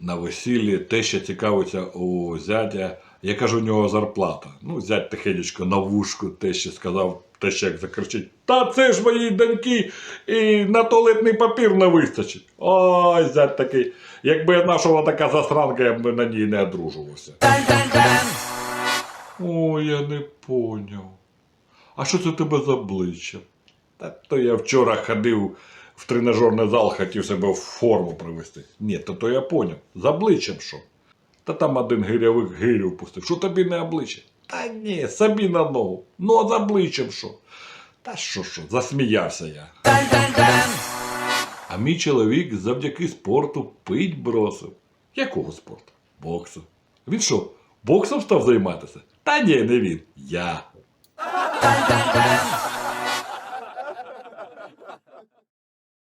на весіллі, те, що цікавиться у зятя, яка ж у нього зарплата. Ну, зять тихенечко на вушку, те, що сказав, те, що як закричить: Та це ж моїй доньки, і на туалетний папір не вистачить. Ой, зять такий. Якби я нашого така засранка, я б на ній не одружувався. Ой, я не поняв. А що це у тебе за обличчя? Та то я вчора ходив в тренажерний зал, хотів себе в форму привести. Ні, то то я поняв. З обличчям що? Та там один гирявик гирю впустив. Що тобі не обличчя? Та ні, собі на ногу. Ну а з обличчям що? Та що що, засміявся я. А мій чоловік завдяки спорту пить бросив. Якого спорту? Боксу. Він що, боксом став займатися? Та ні, не він. Я.